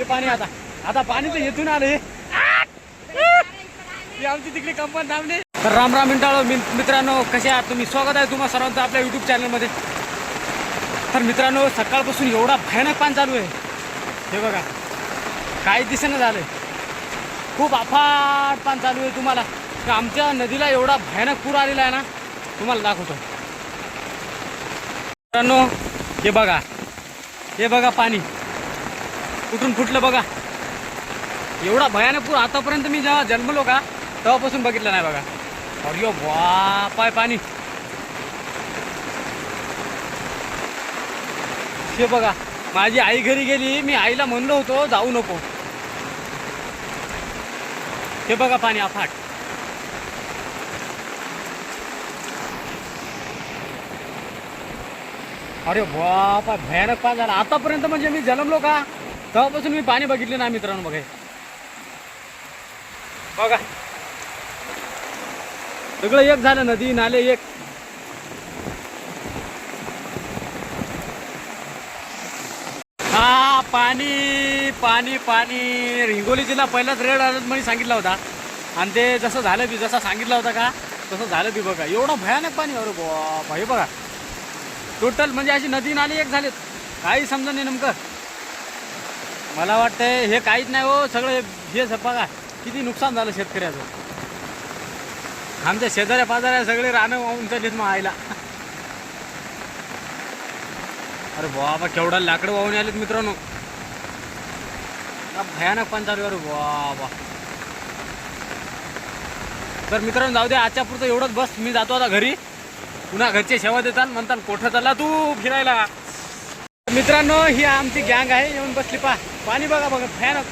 हे पाणी आता. आता पाणी तर येथून आले ही. आमची तिकडे कंपनी थांबली. तर राम राम मिंटाळो मित्रांनो कसे आहात तुम्ही? स्वागत आहे तुम्हाला सर्वांचं आपल्या युट्यूब चॅनलमध्ये तर मित्रांनो सकाळपासून एवढा भयानक पान चालू आहे. हे बघा काही दिसेना झालं खूप अफाट पान चालू आहे तुम्हाला. तर आमच्या नदीला एवढा भयानक पूर आलेला आहे ना तुम्हाला दाखवतो. मित्रांनो हे बघा हे बघा पाणी. कुठून फुटलं बघा. एवढा भयानक पूर आतापर्यंत मी जेव्हा जन्मलो का तेव्हापासून बघितलं नाही बघा. अरे वा पाय पाणी. हे बघा माझी आई घरी गेली मी आईला म्हणलो होतो जाऊ नको. हे बघा पाणी अफाट अरे बापा भयानक पाणी झालं. आतापर्यंत म्हणजे मी जन्मलो का? तेव्हापासून मी पाणी बघितले ना मित्रांनो बघा बघा. सगळं एक झालं नदी नाले एक. हा पाणी पाणी पाणी. हिंगोली जिल्हा पहिलाच रेड अलर्टमध्ये सांगितला होता. आणि ते जसं झालं बी जसा सांगितलं होता का तसं झालं बी बघा. एवढं भयानक पाणी अरे बाप हे बघा. टोटल म्हणजे अशी नदी नाली एक झालेत. काही समजा नाही नेमकं. मला वाटतंय हे काहीच नाही हो सगळं हे- बघा किती नुकसान झालं शेतकऱ्याचं. आमच्या शेजाऱ्या पाजाऱ्या सगळे रानं वाहून चाललेत मग आईला. अरे बाबा केवढा लाकडं वाहून आलेत मित्रांनो. भयानक पण चालू अरे बाबा. तर मित्रांनो जाऊ दे आजच्या पुरतं एवढंच बस. मी जातो आता घरी. पुन्हा घरचे सेवा देतात म्हणतात कोठं चालला तू फिरायला? मित्रांनो ही आमची गँग आहे. येऊन बसली पा पाणी बघा बघा. भयानक.